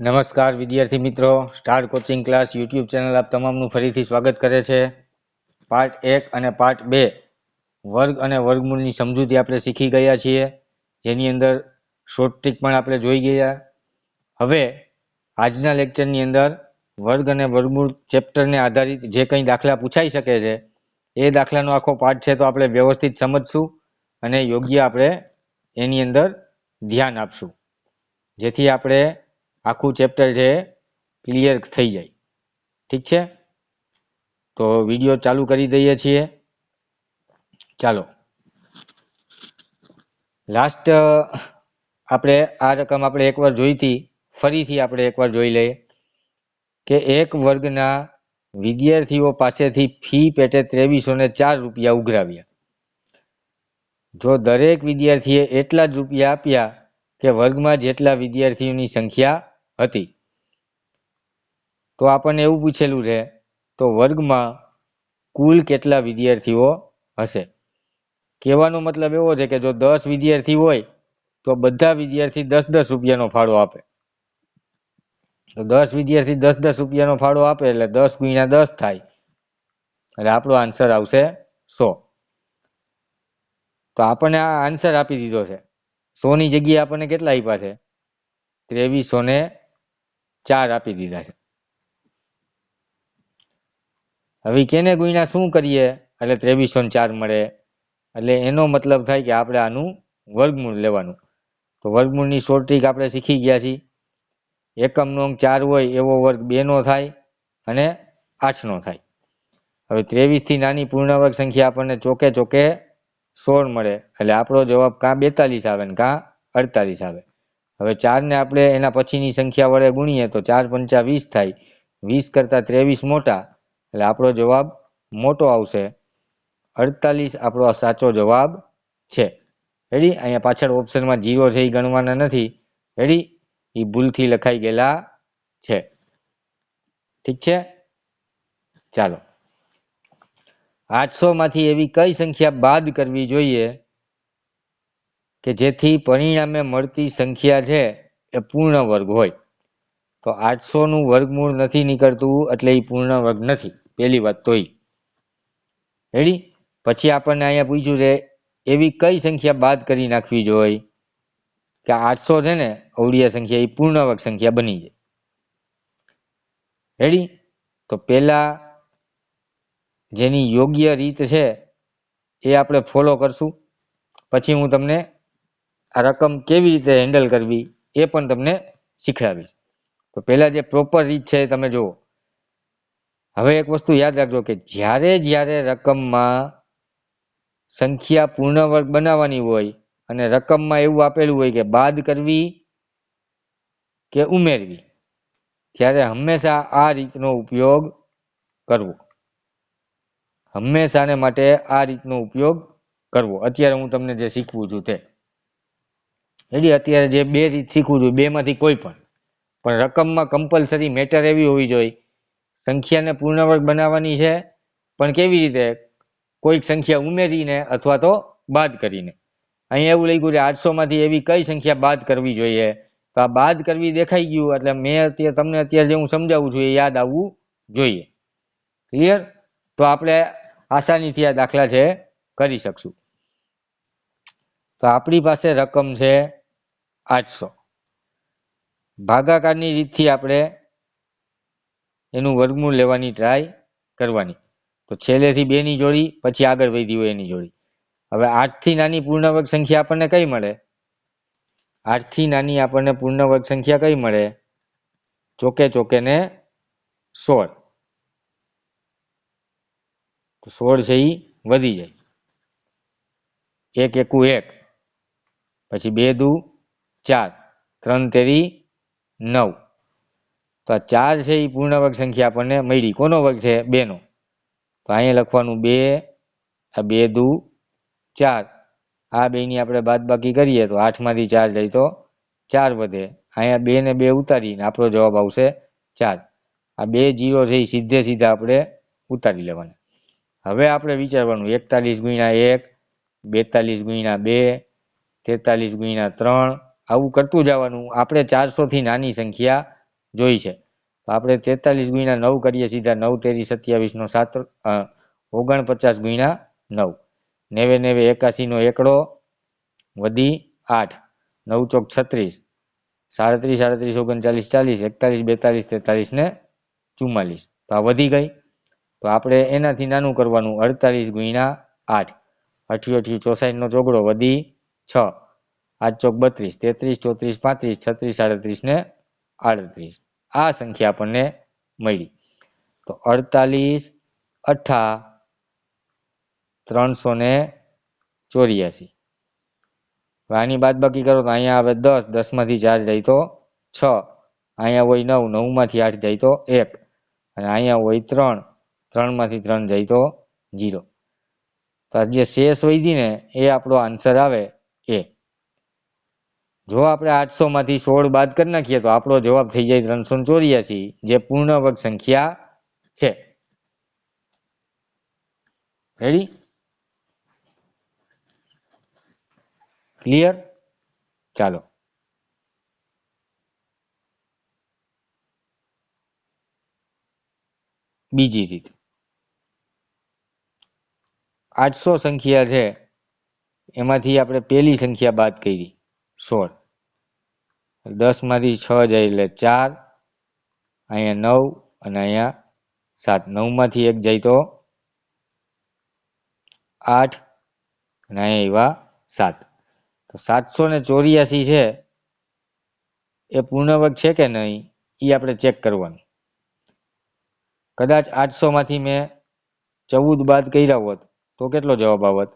નમસ્કાર વિદ્યાર્થી મિત્રો. Star coaching class YouTube channel આપ તમામનું ફરીથી સ્વાગત કરે છે. પાર્ટ એક અને પાર્ટ બે વર્ગ અને વર્ગમૂળની સમજૂતી આપણે શીખી ગયા છીએ. જેની અંદર શોર્ટ ટ્રીક પણ આપણે જોઈ ગયા. હવે આજના લેક્ચરની અંદર વર્ગ અને વર્ગમૂળ ચેપ્ટરને આધારિત જે કંઈ દાખલા પૂછાઈ શકે છે, એ દાખલાનો આખો પાઠ છે તો આપણે વ્યવસ્થિત સમજશું અને યોગ્ય આપણે એની અંદર ધ્યાન આપશું. જેથી આપણે આખું ચેપ્ટર છે ક્લિયર થઈ જાય. ઠીક છે? તો વીડિયો ચાલુ કરી દઈએ છીએ. ચાલો. લાસ્ટ આપણે આ રકમ આપણે એકવાર જોઈ હતી. ફરીથી આપણે એકવાર જોઈ લઈએ કે એક વર્ગના વિદ્યાર્થીઓ પાસેથી ફી પેટે ત્રેવીસો ને ચાર રૂપિયા ઉઘરાવ્યા. જો દરેક વિદ્યાર્થીએ એટલા જ રૂપિયા આપ્યા કે વર્ગમાં જેટલા વિદ્યાર્થીઓની સંખ્યા હતી. તો આપણને એવું પૂછેલું છે, તો વર્ગમાં કુલ કેટલા વિદ્યાર્થીઓ હશે? કહેવાનો મતલબ એવો છે કે જો દસ વિદ્યાર્થી હોય, તો બધા વિદ્યાર્થી દસ દસ રૂપિયાનો ફાળો આપે. તો દસ વિદ્યાર્થી દસ દસ રૂપિયાનો ફાળો આપે એટલે દસ ગુણ્યા દસ થાય. એટલે આપણો આન્સર આવશે સો. તો આપણને આ આન્સર આપી દીધો છે. સોની જગ્યાએ આપણને કેટલા આપ્યા છે? ત્રેવીસો ને ચાર આપી દીધા છે. હવે કેને ગુણ્યા શું કરીએ? એટલે ત્રેવીસો ચાર મળે. એટલે એનો મતલબ થાય કે આપણે આનું વર્ગમૂળ લેવાનું. તો વર્ગમૂળની શોર્ટ ટ્રીક આપણે શીખી ગયા છીએ. એકમનો અંક ચાર હોય, એવો વર્ગ બેનો થાય અને આઠનો થાય. હવે ત્રેવીસથી નાની પૂર્ણવર્ગ સંખ્યા આપણને ચોકે ચોકે સોળ મળે. એટલે આપણો જવાબ કાં બેતાલીસ આવે ને કાં અડતાલીસ આવે. હવે ચારને આપણે એના પછીની સંખ્યા વડે ગુણીએ તો ચાર પંચા વીસ થાય. વીસ કરતાં ત્રેવીસ મોટા, એટલે આપણો જવાબ મોટો આવશે. અડતાલીસ આપણો સાચો જવાબ છે. રેડી અહીંયા પાછળ ઓપ્શનમાં જીરો છે એ ગણવાના નથી. રેડી એ ભૂલથી લખાઈ ગયેલા છે. ઠીક છે? ચાલો. આઠસો માંથી એવી કઈ સંખ્યા બાદ કરવી જોઈએ કે જેથી પરિણામે મળતી સંખ્યા છે એ પૂર્ણ વર્ગ હોય. તો આઠસો નું વર્ગમૂળ નથી નીકળતું એટલે એ પૂર્ણ વર્ગ નથી. પહેલી વાત તો રેડી પછી આપણને અહીંયા પૂછ્યું છે, એવી કઈ સંખ્યા બાદ કરી નાખવી જોઈએ? કે આઠસો છે ને, અવળિયા સંખ્યા એ પૂર્ણ વર્ગ સંખ્યા બની જાય. રેડી તો પેલા જેની યોગ્ય રીત છે, એ આપણે ફોલો કરશું. પછી હું તમને આ રકમ કેવી રીતે હેન્ડલ કરવી એ પણ તમને શીખડાવીશ. તો પહેલા જે પ્રોપર રીત છે તમે જુઓ. હવે એક વસ્તુ યાદ રાખજો કે જ્યારે જ્યારે રકમમાં સંખ્યા પૂર્ણવર્ગ બનાવવાની હોય અને રકમમાં એવું આપેલું હોય કે બાદ કરવી કે ઉમેરવી, ત્યારે હંમેશા આ રીતનો ઉપયોગ કરવો. હંમેશાને માટે આ રીતનો ઉપયોગ કરવો. અત્યારે હું તમને જે શીખવું છું તે. એટલે અત્યારે જે બે રીત શીખવું જોઈએ, બેમાંથી કોઈ પણ. પણ રકમમાં કમ્પલસરી મેટર એવી હોવી જોઈએ. સંખ્યાને પૂર્ણવર્ગ બનાવવાની છે, પણ કેવી રીતે કોઈક સંખ્યા ઉમેરીને અથવા તો બાદ કરીને. અહીંયા એવું લખ્યું કે આઠસોમાંથી એવી કઈ સંખ્યા બાદ કરવી જોઈએ? તો આ બાદ કરવી દેખાઈ ગયું, એટલે મેં અત્યારે તમને અત્યારે જે હું સમજાવું છું એ યાદ આવવું જોઈએ. ક્લિયર તો આપણે આસાનીથી આ દાખલા છે, કરી શકશું. તો આપણી પાસે રકમ છે આઠસો. ભાગાકારની રીતથી આપણે એનું વર્ગમૂળ લેવાની ટ્રાય કરવાની. તો છેલ્લેથી બેની જોડી, પછી આગળ વધી હોય એની જોડી. હવે આઠથી નાની પૂર્ણવર્ગ સંખ્યા આપણને કઈ મળે? આઠથી નાની આપણને પૂર્ણવર્ગ સંખ્યા કઈ મળે? ચોકે ચોકે ને સોળ. સોળ છે એ વધી જાય. એક એકુ એક. પછી બે દુ ચાર. ત્રણ તેરી નવ. તો આ ચાર છે એ પૂર્ણ વર્ગ સંખ્યા આપણને મળી. કોનો વર્ગ છે? બેનો. તો અહીંયા લખવાનું બે, આ બે દુ ચાર. આ બેની આપણે બાદ બાકી કરીએ તો આઠમાંથી ચાર જાય તો ચાર વધે. અહીંયા બે ને બે ઉતારીને આપણો જવાબ આવશે ચાર. આ બે જીરો છે એ સીધે સીધા આપણે ઉતારી લેવાના. હવે આપણે વિચારવાનું એકતાલીસ ગુણ્યા એક, બેતાલીસ ગુણ્યા બે, તેતાલીસ ગુણ્યા ત્રણ આવું કરતું જવાનું આપણે ચારસો થી નાની સંખ્યા જોઈ છે. તો આપણે તેતાલીસ ગુણ્યા નવ કરીએ સીધા નવ, તેરી સત્યાવીસ નો સાત ઓગણપચાસ ગુણ્યા નવ. નેવે નેવે એકાસી નો એકડો વધી આઠ. નવ ચોક છત્રીસ. સાડત્રીસ સાડત્રીસ, ઓગણચાલીસ, ચાલીસ. એકતાલીસ, બેતાલીસ, તેતાલીસ ને ચુમ્માલીસ. તો આ વધી ગઈ. તો આપણે એનાથી નાનું કરવાનું અડતાલીસ ગુણ્યા આઠ. અઠ્યું અઠ્યું ચોસાઠ નો ચોગડો વધી છ. આઠ ચોક બત્રીસ, તેત્રીસ, ચોત્રીસ, પાંત્રીસ, છત્રીસ સાડત્રીસ ને આડત્રીસ. આ સંખ્યા આપણને મળી. તો અડતાલીસ, અઠા, ત્રણસો ને ચોર્યાસી. આની બાદ બાકી કરો તો અહીંયા આવે દસ દસમાંથી ચાર જાય તો છ. અહીંયા હોય નવ નવમાંથી આઠ જાય તો એક. અને અહીંયા હોય ત્રણ ત્રણમાંથી ત્રણ જાય તો જીરો તો આ જે શેષ વૈધી ને એ આપણો આન્સર આવે. જો આપણે આઠસોમાંથી સોળ બાદ કરી નાખીએ તો આપણો જવાબ થઈ જાય ત્રણસો ચોર્યાસી જે પૂર્ણવર્ગ સંખ્યા છે. રેડી ક્લિયર ચાલો. બીજી રીત. આઠસો સંખ્યા છે. એમાંથી આપણે પહેલી સંખ્યા બાદ કરી. સોળ. દસમાંથી છ જાય એટલે ચાર, અહીંયા નવ અને અહીંયા સાત. નવમાંથી એક જાય તો આઠ અને અહીંયા એવા સાત. તો સાતસો ને ચોર્યાસી છે, એ પૂર્ણવર્ગ છે કે નહીં એ આપણે ચેક કરવાનું. કદાચ આઠસોમાંથી મેં ચૌદ બાદ કર્યા હોત, તો કેટલો જવાબ આવત?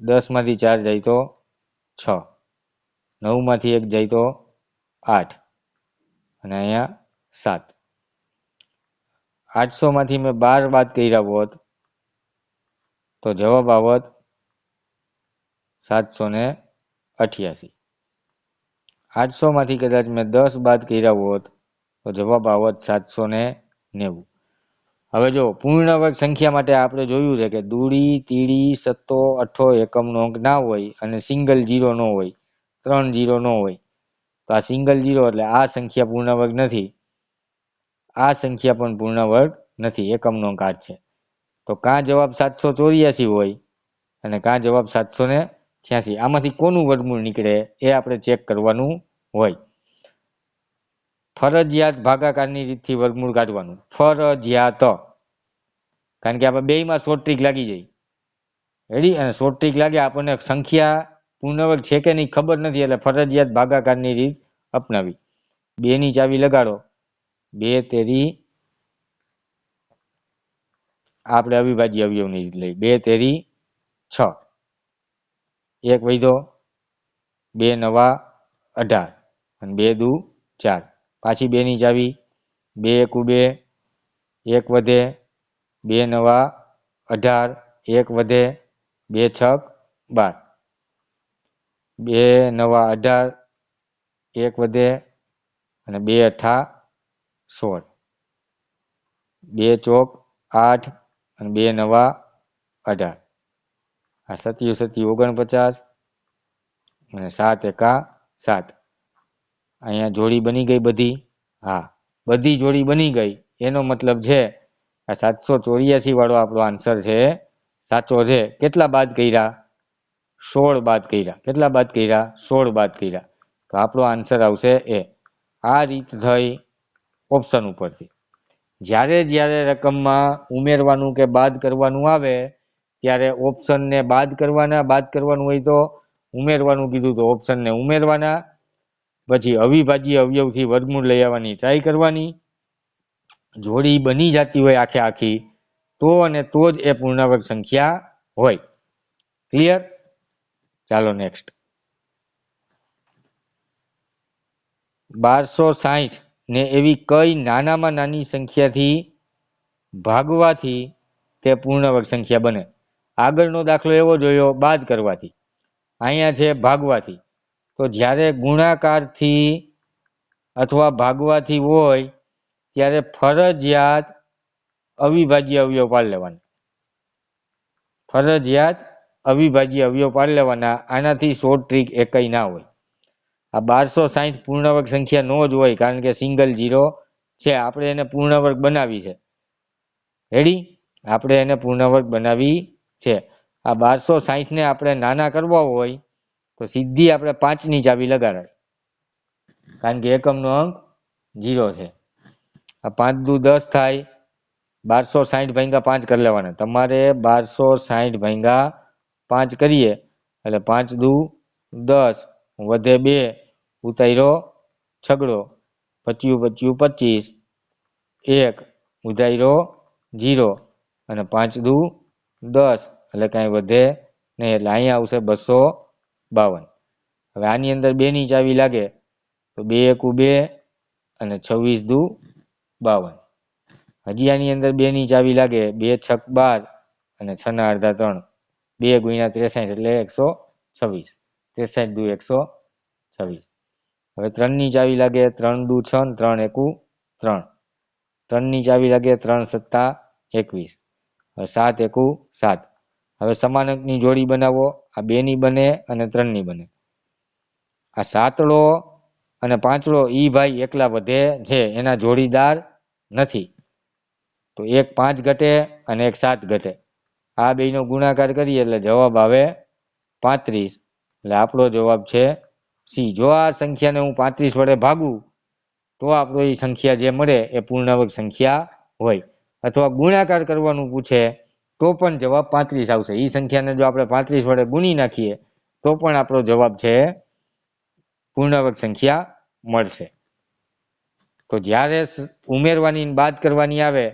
દસમાંથી ચાર જાય તો છ. નવમાંથી એક જાય તો આઠ અને અહીંયા સાત. આઠસોમાંથી મેં બાર બાદ કર્યા હોત, તો જવાબ આવત સાતસો ને અઠ્યાસી. આઠસોમાંથી કદાચ મેં દસ બાદ કર્યા હોત, તો જવાબ આવત સાતસો ને નેવું. હવે જો પૂર્ણ વર્ગ સંખ્યા માટે આપણે જોયું છે કે દૂડી તીડી સત્તો, અઠ્ઠો, એકમનો અંક ના હોય અને સિંગલ જીરો ન હોય, ત્રણ જીરો ન હોય તો આ સિંગલ જીરો એટલે આ સંખ્યા પૂર્ણ વર્ગ નથી. આ સંખ્યા પણ પૂર્ણ વર્ગ નથી, એકમનો અંક છે. તો કાં જવાબ સાતસો ચોર્યાસી હોય અને કાં જવાબ સાતસો ને છ્યાસી? આમાંથી કોનું વર્ગમૂળ નીકળે એ આપણે ચેક કરવાનું હોય. ફરજિયાત ભાગાકારની રીતથી વર્ગમૂળ કાઢવાનું. ફરજિયાત. કારણ કે આપણે બેયમાં શોર્ટ ટ્રીક લાગી જાય રેડી અને શોર્ટ ટ્રીક લાગે, આપણને સંખ્યા પૂર્ણવર્ગ છે કે નહીં ખબર નથી એટલે ફરજિયાત ભાગાકારની રીત અપનાવી. બે ની ચાવી લગાડો. બે તેરી આપણે અવિભાજ્ય અવયવની રીત લઈ બે તેરી છ. એક વૈધો, બે નવા અઢાર અને બે દુ ચાર. પાછી બે ની ચાવી, બે એકુ બે એક વધે, બે નવા અઢાર, એક વધે, બે છક બાર. બે નવા અઢાર, એક વધે અને બે અઠા સોળ. બે ચોક આઠ અને બે નવા અઢાર. આ સત્યુ સત્યુ ઓગણપચાસ અને સાત એકા સાત. અહીંયા જોડી બની ગઈ બધી? હા, બધી જોડી બની ગઈ. એનો મતલબ છે, આ સાતસો ચોર્યાસી વાળો આપણો આન્સર છે, સાચો છે. કેટલા બાદ કર્યા? સોળ બાદ કર્યા. કેટલા બાદ કર્યા? સોળ બાદ કર્યા. તો આપણો આન્સર આવશે એ. આ રીત થઈ ઓપ્શન ઉપરથી. જ્યારે જ્યારે રકમમાં ઉમેરવાનું કે બાદ કરવાનું આવે, ત્યારે ઓપ્શનને બાદ કરવાના, બાદ કરવાનું હોય તો ઉમેરવાનું કીધું તો ઓપ્શનને ઉમેરવાના. પછી અવિભાજ્ય અવયવથી વર્ગમૂળ લઈ આવવાની ટ્રાય કરવાની. જોડી બની જતી હોય આખે આખી, તો અને તો જ એ પૂર્ણાવર્ગ સંખ્યા હોય. ક્લિયર ચાલો નેક્સ્ટ બારસો સાહીઠ ને એવી કઈ નાનામાં નાની સંખ્યાથી ભાગવાથી તે પૂર્ણવર્ગ સંખ્યા બને. આગળનો દાખલો એવો જોયો, બાદ કરવાથી. અહીંયા છે ભાગવાથી. તો જ્યારે ગુણાકારથી અથવા ભાગવાથી હોય, ત્યારે ફરજિયાત અવિભાજ્ય અવયવ પાડી લેવાના. ફરજિયાત અવિભાજ્ય અવયવ પાડી લેવાના, આનાથી શોર્ટ ટ્રીક એકય ના હોય. આ બારસો સાહીઠ પૂર્ણવર્ગ સંખ્યા નો જ હોય, કારણ કે સિંગલ જીરો છે. આપણે એને પૂર્ણવર્ગ બનાવી છે. રેડી આપણે એને પૂર્ણવર્ગ બનાવી છે. આ બારસો સાહીઠને આપણે નાના કરવા હોય, તો સીધી આપણે પાંચની ચાવી લગાડાય. કારણ કે એકમનો અંક જીરો છે. આ પાંચ દુ દસ થાય, બારસો સાહીઠ ભાંગા પાંચ કરી લેવાના. તમારે બારસો સાહીઠ ભાંગા પાંચ કરીએ, એટલે પાંચ દુ દસ વધે બે, ઉતાર્યો છગડો, પચ્યું પચ્યું પચીસ, એક ઉધાર્યો જીરો, અને પાંચ દુ દસ, એટલે કાંઈ વધે નહીં, એટલે અહીંયા આવશે બસો બાવન. હવે આની અંદર બેની ચાવી લાગે, તો બે એકુ બે, અને છવ્વીસ દુ બાવન. હજી આની અંદર બેની ચાવી લાગે, બે છક બાર, અને છના અડધા ત્રણ. બે ગુણ્યા ત્રેસાઠ એટલે એકસો છવ્વીસ. ત્રેસાઠ દુ એકસો છવ્વીસ. હવે ત્રણની ચાવી લાગે, ત્રણ દુ છ ત્રણ એકુ ત્રણ. ત્રણની ચાવી લાગે, ત્રણ સત્તા એકવીસ. હવે સાત એકુ સાત. હવે સમાન અંકની જોડી બનાવો. આ બેની બને અને ત્રણની બને. આ સાતડો અને પાંચડો ઈ ભાઈ એકલા વધે છે, એના જોડીદાર નથી. તો એક પાંચ ઘટે અને એક સાત ઘટે. આ બેયનો ગુણાકાર કરીએ એટલે જવાબ આવે પાંત્રીસ. એટલે આપણો જવાબ છે સી. જો આ સંખ્યાને હું પાંત્રીસ વડે ભાગું, તો આપણો એ સંખ્યા જે મળે એ પૂર્ણાવક સંખ્યા હોય. અથવા ગુણાકાર કરવાનું પૂછે, તો પણ જવાબ પાંત્રીસ આવશે. એ સંખ્યાને જો આપણે પાંત્રીસ વડે ગુણી નાખીએ, તો પણ આપણો જવાબ છે પૂર્ણાવક સંખ્યા મળશે. તો જ્યારે ઉમેરવાની બાદ કરવાની આવે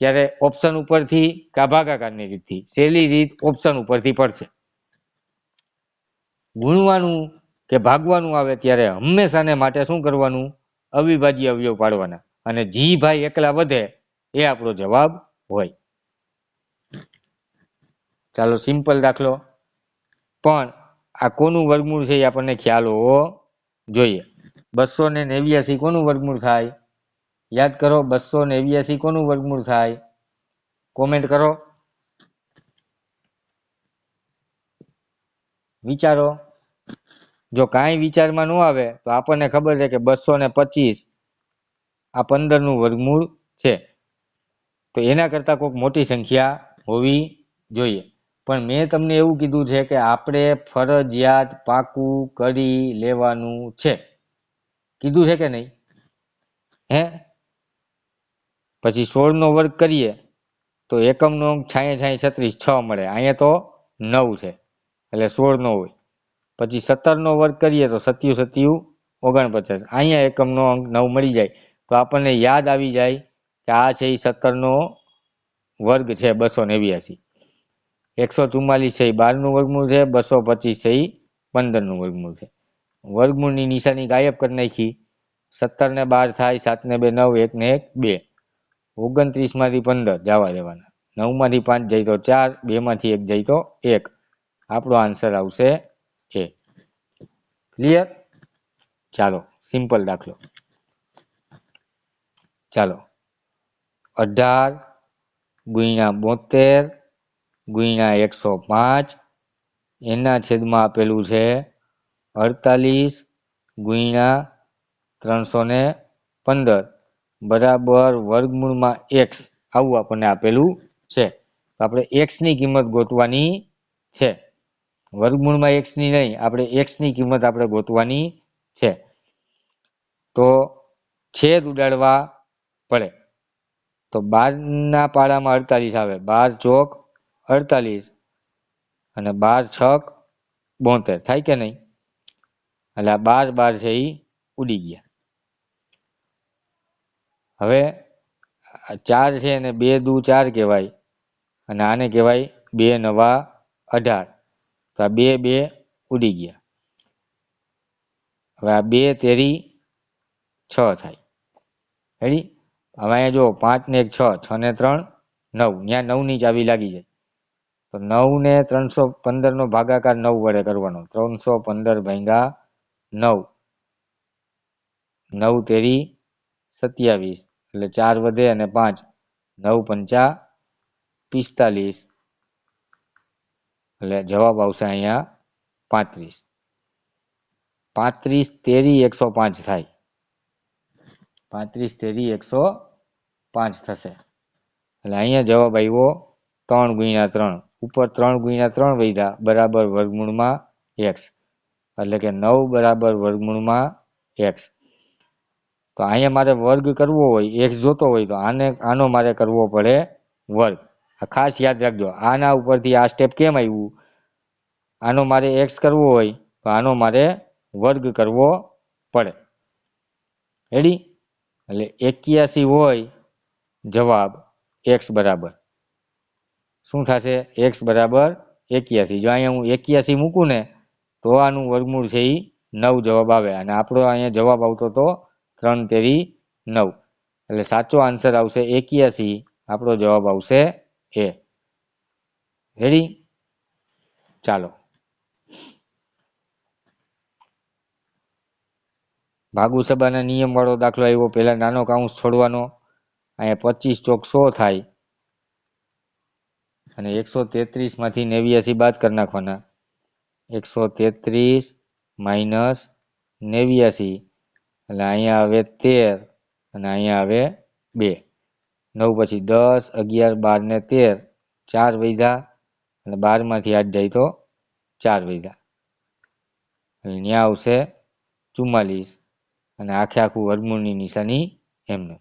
ત્યારે ઓપ્શન ઉપરથી કા ભાગાકારની રીતથી. સહેલી રીત ઓપ્શન ઉપરથી પડશે. ગુણવાનું કે ભાગવાનું આવે ત્યારે હંમેશાને માટે શું કરવાનું? અવિભાજ્ય અવયવ પાડવાના. અને જી ભાઈ એકલા વધે એ આપણો જવાબ હોય. ચાલો સિમ્પલ દાખલો. પણ આ કોનું વર્ગમૂળ છે એ આપણને ખ્યાલ હોવો જોઈએ. બસો ને નેવ્યાસી કોનું વર્ગમૂળ થાય? યાદ કરો, બસો નેવ્યાસી કોનું વર્ગમૂળ થાય? કોમેન્ટ કરો. વિચારો. જો કાંઈ વિચારમાં ન આવે, તો આપણને ખબર છે કે બસો ને પચીસ આ પંદરનું વર્ગમૂળ છે. તો એના કરતા કોઈક મોટી સંખ્યા હોવી જોઈએ. પણ મેં તમને એવું કીધું છે કે આપણે ફરજિયાત પાકું કરી લેવાનું છે. કીધું છે કે નહીં? હે? પછી સોળનો વર્ગ કરીએ, તો એકમનો અંક છાંયે છાંયે છત્રીસ છ મળે. અહીંયા તો નવ છે, એટલે સોળનો હોય. પછી સત્તરનો વર્ગ કરીએ, તો સત્યુ સત્યુ ઓગણપચાસ. અહીંયા એકમનો અંક નવ મળી જાય. તો આપણને યાદ આવી જાય કે આ છે એ સત્તરનો વર્ગ છે, બસો નેવ્યાસી એકસો ચુમ્માલીસ છે એ બારનું વર્ગમૂળ છે, બસો પચીસ છે એ પંદરનું વર્ગમૂળ છે. વર્ગમૂળની નિશાની ગાયબ કરી નાખી. સત્તરને બાર થાય, સાતને બે, નવ, એકને એક, બે. ઓગણત્રીસમાંથી પંદર, જવા દેવાના. નવમાંથી પાંચ જાય તો ચાર, બે માંથી એક જાય તો એક. આપણો આન્સર આવશે એ. ક્લિયર ચાલો સિમ્પલ દાખલો. ચાલો. અઢાર ગુણ્યા બોતેર ગુણ્યા એકસો પાંચ. એના છેદમાં આપેલું છે અડતાલીસ ગુણ્યા ત્રણસો ને પંદર. બરાબર વર્ગમૂળમાં એક્સ આવું આપણને આપેલું છે. તો આપણે એક્સની કિંમત ગોતવાની છે. વર્ગમૂળમાં એક્સની નહીં, આપણે એક્સની કિંમત આપણે ગોતવાની છે. તો છેદ ઉડાડવા પડે. તો બારના પાડામાં અડતાલીસ આવે. બાર ચોક અડતાલીસ અને બાર છક બોતેર. થાય કે નહીં? એટલે આ બાર બાર છે એ ઉડી ગયા. હવે ચાર છે એને બે દુ ચાર કહેવાય. અને આને કહેવાય બે નવા અઢાર. તો આ બે બે ઉડી ગયા. હવે આ બે તેરી છ થાય. રેડી? હવે અહીંયા જો પાંચ ને એક છ છ ને ત્રણ, નવ. ત્યાં નવની ચાવી લાગી જાય તો નવ ને ત્રણસો પંદર નો ભાગાકાર નવ વડે કરવાનો. ત્રણસો પંદર ભાગ્યા નવ. નવ તેરી સત્યાવીસ એટલે ચાર વધે અને પાંચ. નવ પંચા પિસ્તાલીસ. એટલે જવાબ આવશે અહીંયા પાંત્રીસ. પાંત્રીસ તેરી એકસો પાંચ થાય. પાંત્રીસ તેરી એકસો પાંચ થશે. એટલે અહીંયા જવાબ આવ્યો ત્રણ ગુણ્યા ત્રણ. ઉપર ત્રણ ગુણ્યા ત્રણ વૈધા બરાબર વર્ગમૂળમાં એક્સ. એટલે કે નવ બરાબર વર્ગમૂળમાં એક્સ. તો અહીંયા મારે વર્ગ કરવો હોય એક્સ જોતો હોય, તો આને, આનો મારે કરવો પડે વર્ગ. ખાસ યાદ રાખજો, આના ઉપરથી આ સ્ટેપ કેમ આવ્યું? આનો મારે એક્સ કરવો હોય, તો આનો મારે વર્ગ કરવો પડે. રેડી એટલે એક્યાસી હોય, જવાબ એક્સ બરાબર. શું થશે? એક્સ બરાબર એક્યાસી. જો અહીંયા હું એક્યાસી મૂકું ને, તો આનું વર્ગમૂળ છે એ નવ જવાબ આવે. અને આપણો અહીંયા જવાબ આવતો તો ત્રણ તેરી નવ. એટલે સાચો આન્સર આવશે એક્યાસી. આપણો જવાબ આવશે એ. રેડી ચાલો. ભાગુસભાના નિયમવાળો દાખલો આવ્યો. પહેલા નાનો કાઉન્સ છોડવાનો. અહીંયા પચીસ ચોક સો થાય. અને એકસો તેત્રીસમાંથી નેવ્યાસી બાદ કરી નાખવાના. એકસો તેત્રીસ માઇનસ નેવ્યાસી. એટલે અહીંયા આવે તેર અને અહીંયા આવે બે. નવ પછી દસ, અગિયાર, બાર ને તેર, ચાર વૈધા અને બારમાંથી આઠ જાય તો ચાર વૈધા અહીંયા આવશે ચુમ્માલીસ અને આખે આખું વર્ગમૂળની નિશાની એમને.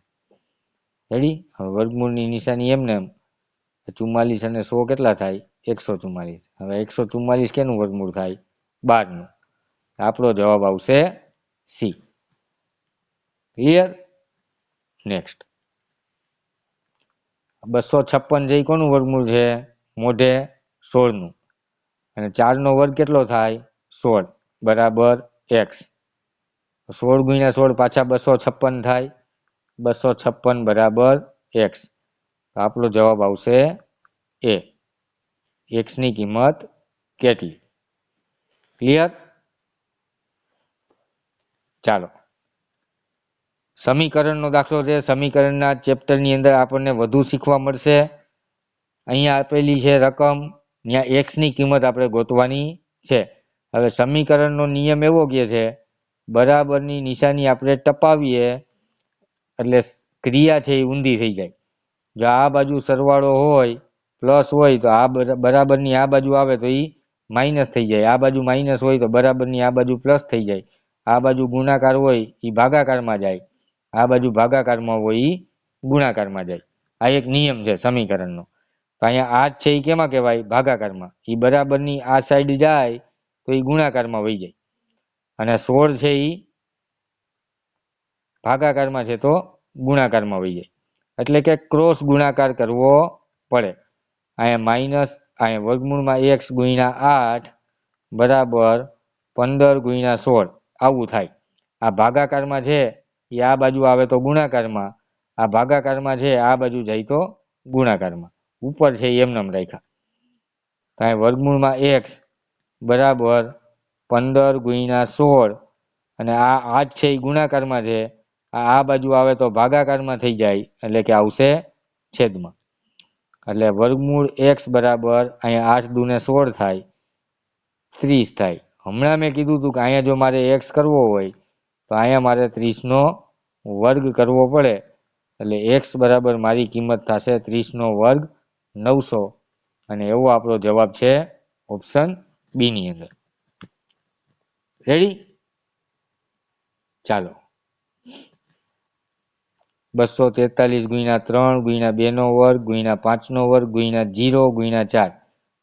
રેડી હવે વર્ગમૂળની નિશાની એમને એમ. ચુમ્માલીસ અને સો કેટલા થાય? એકસો ચુમ્માલીસ. હવે એકસો ચુમ્માલીસ કેનું વર્ગમૂળ થાય? બારનું. આપણો જવાબ આવશે સી. ક્લિયર નેક્સ્ટ બસો છપ્પન જે કોનું વર્ગમૂળ છે? મોઢે સોળનું. અને ચારનો વર્ગ કેટલો થાય? સોળ. બરાબર એક્સ. સોળ ગુણ્યા સોળ પાછા બસો છપ્પન થાય. બસો છપ્પન બરાબર એક્સ. આપણો જવાબ આવશે એ. એક્સની કિંમત કેટલી? ક્લિયર ચાલો. સમીકરણનો દાખલો છે. સમીકરણના ચેપ્ટરની અંદર આપણને વધુ શીખવા મળશે. અહીંયા આપેલી છે રકમ. ત્યાં એક્સની કિંમત આપણે ગોતવાની છે. હવે સમીકરણનો નિયમ એવો કે છે, બરાબરની નિશાની આપણે ટપાવીએ, એટલે ક્રિયા છે એ ઊંધી થઈ જાય. જો આ બાજુ સરવાળો હોય, પ્લસ હોય, તો આ બરાબરની આ બાજુ આવે તો એ માઇનસ થઈ જાય. આ બાજુ માઇનસ હોય તો બરાબરની આ બાજુ પ્લસ થઈ જાય. આ બાજુ ગુણાકાર હોય એ ભાગાકારમાં જાય. આ બાજુ ભાગાકારમાં હોય એ ગુણાકારમાં જાય. આ એક નિયમ છે સમીકરણનો. તો અહીંયા આ છે એ કેમાં કહેવાય ભાગાકારમાં. એ બરાબરની આ સાઈડ જાય તો એ ગુણાકારમાં વહી જાય. અને સોળ છે એ ભાગાકારમાં છે તો ગુણાકારમાં વહી જાય. એટલે કે ક્રોસ ગુણાકાર કરવો પડે. અહીંયા માઇનસ અહીંયા વર્ગમૂળમાં એક્સ ગુણ્યા આઠ બરાબર પંદર ગુણ્યા સોળ. આવું થાય. આ ભાગાકારમાં છે એ આ બાજુ આવે તો ગુણાકારમાં, આ ભાગાકારમાં છે, આ બાજુ જાય તો ગુણાકારમાં. ઉપર છે એમનેમ રાખ્યા. કાંઈ વર્ગમૂળમાં એક્સ બરાબર પંદર ગુણ્યા સોળ અને આ આઠ છે એ ગુણાકારમાં છે. આ આ બાજુ આવે તો ભાગાકારમાં થઈ જાય, એટલે કે આવશે છેદમાં. એટલે વર્ગમૂળ એક્સ બરાબર અહીંયા આઠ દુને સોળ થાય, ત્રીસ થાય. હમણાં મેં કીધું હતું કે અહીંયા જો મારે એક્સ કરવો હોય, તો અહીંયા મારે ત્રીસનો વર્ગ કરવો પડે, એટલે એક્સ બરાબર મારી કિંમત થશે ત્રીસનો વર્ગ નવસો. અને એવો આપણો જવાબ છે ઓપ્શન બીની અંદર. રેડી ચાલો. બસો તેતાલીસ ગુણ્યા ત્રણ ગુણ્યા બેનો વર્ગ ગુણ્યા પાંચનો વર્ગ ગુણ્યા જીરો ગુણ્યા ચાર.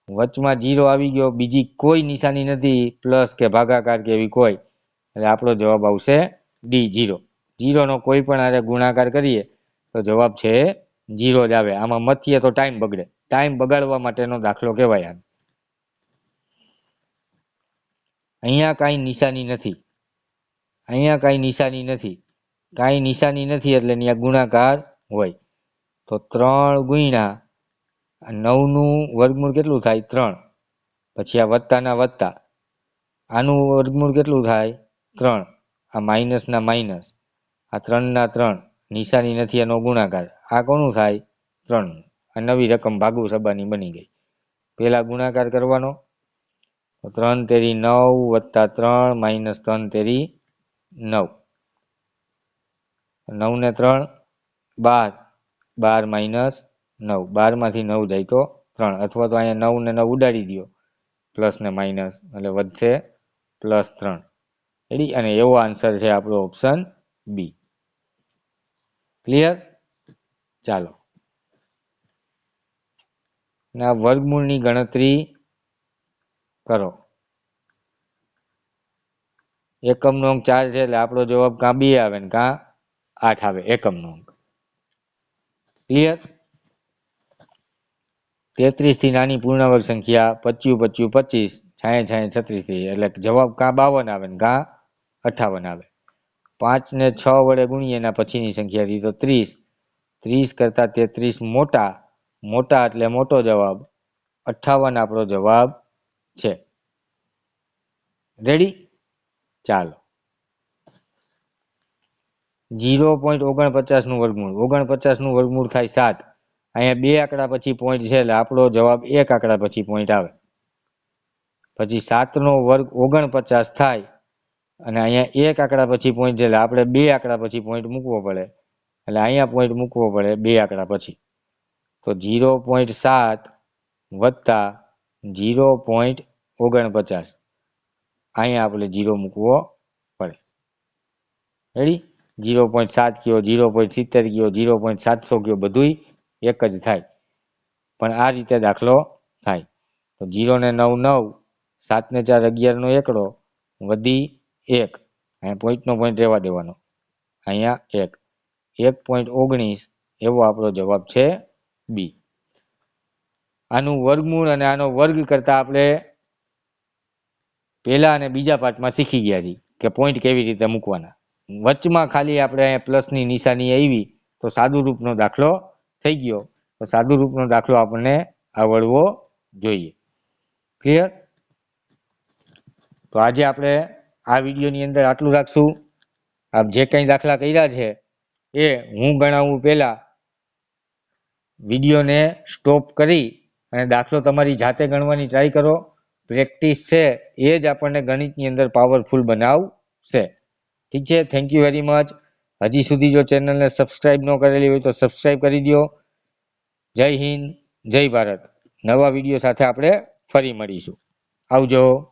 વચમાં જીરો આવી ગયો, બીજી કોઈ નિશાની નથી, પ્લસ કે ભાગાકાર કે એવી કોઈ. એટલે આપણો જવાબ આવશે ડી, જીરો. જીરોનો કોઈ પણ આરે ગુણાકાર કરીએ, તો જવાબ છે જીરો જ આવે. આમાં મથીએ તો ટાઈમ બગડે. ટાઈમ બગાડવા માટેનો દાખલો કહેવાય આમ અહીંયા કાંઈ નિશાની નથી. અહીંયા કાંઈ નિશાની નથી. કાંઈ નિશાની નથી એટલે ત્યાં ગુણાકાર હોય. તો ત્રણ ગુણ્યા નવનું વર્ગમૂળ કેટલું થાય? ત્રણ. પછી આ વત્તાના વત્તા. આનું વર્ગમૂળ કેટલું થાય? ત્રણ. આ માઇનસના માઇનસ આ ત્રણના ત્રણ. નિશાની નથી, એનો ગુણાકાર. આ કોનું થાય? ત્રણ. આ નવી રકમ ભાગુ સબાની બની ગઈ. પહેલાં ગુણાકાર કરવાનો. ત્રણ તેરી નવ વત્તા ત્રણ માઇનસ ત્રણ તેરી નવ. નવ ને ત્રણ. બાર. બાર માઇનસ નવ. બારમાંથી નવ જાય તો ત્રણ. અથવા તો અહીંયા નવ ને નવ ઉડાડી દો પ્લસ ને માઇનસ, એટલે વધશે પ્લસ ત્રણ. રેડી? અને એવો આન્સર છે આપણો ઓપ્શન બી. ક્લિયર ચાલો. ના, વર્ગમૂળની ગણતરી કરો. એકમનો અંક ચાર છે એટલે આપણો જવાબ કાં બે આવે ને કાં આઠ આવે, એકમનો અંક. ક્લિયર તેત્રીસથી નાની પૂર્ણવર્ગ સંખ્યા પચ્યું પચ્યું પચીસ છાંય છાંય છત્રીસ થઈ એટલે જવાબ કાં બાવન આવે ને કાં અઠાવન આવે. પાંચ ને છ વડે ગુણીએ એના પછીની સંખ્યા હતી તો ત્રીસ. ત્રીસ કરતા તેત્રીસ મોટા. મોટા એટલે મોટો જવાબ. અઠાવન આપણો જવાબ છે. રેડી ચાલો. જીરો પોઈન્ટ ઓગણપચાસનું વર્ગમૂળ. ઓગણપચાસનું વર્ગમૂળ થાય સાત. અહીંયા બે આંકડા પછી પોઈન્ટ છે એટલે આપણો જવાબ એક આંકડા પછી પોઈન્ટ આવે. પછી સાત નો વર્ગ ઓગણપચાસ થાય. અને અહીંયા એક આંકડા પછી પોઈન્ટ એટલે આપણે બે આંકડા પછી પોઈન્ટ મૂકવો પડે. એટલે અહીંયા પોઈન્ટ મૂકવો પડે બે આંકડા પછી. તો જીરો પોઈન્ટ સાત વત્તા જીરો પોઈન્ટ ઓગણપચાસ. અહીંયા આપણે ઝીરો મૂકવો પડે. રેડી જીરો પોઈન્ટ સાત કયો જીરો પોઈન્ટ સિત્તેર કયો ઝીરો પોઈન્ટ સાતસો કયો, બધુંય એક જ થાય. પણ આ રીતે દાખલો થાય. તો જીરો ને નવ નવ, સાત ને ચાર અગિયારનો એકડો વધી એક. અહીંયા પોઈન્ટનો પોઈન્ટ રહેવા દેવાનો. અહીંયા એક. એક પોઈન્ટ ઓગણીસ એવો આપણો જવાબ છે બી આનું વર્ગમૂળ અને આનો વર્ગ કરતા આપણે પહેલા અને બીજા પાઠમાં શીખી ગયા છીએ કે પોઈન્ટ કેવી રીતે મૂકવાના. વચમાં ખાલી આપણે અહીંયા પ્લસની નિશાની આવી તો સાદુરૂપનો દાખલો થઈ ગયો. તો સાદુરૂપનો દાખલો આપણને આવડવો જોઈએ. ક્લિયર તો આજે આપણે આ વિડીયોની અંદર આટલું રાખશું. આપ જે કંઈ દાખલા કર્યા છે, એ હું ગણાવું પહેલાં. વિડીયોને સ્ટોપ કરી અને દાખલો તમારી જાતે ગણવાની ટ્રાય કરો. પ્રેક્ટિસ છે, એ જ આપણને ગણિતની અંદર પાવરફુલ બનાવશે. ઠીક છે? થેન્ક યુ વેરી મચ હજી સુધી જો ચેનલને સબસ્ક્રાઈબ ન કરેલી હોય તો સબસ્ક્રાઈબ કરી દો. જય હિન્દ, જય ભારત. નવા વીડિયો સાથે આપણે ફરી મળીશું. આવજો.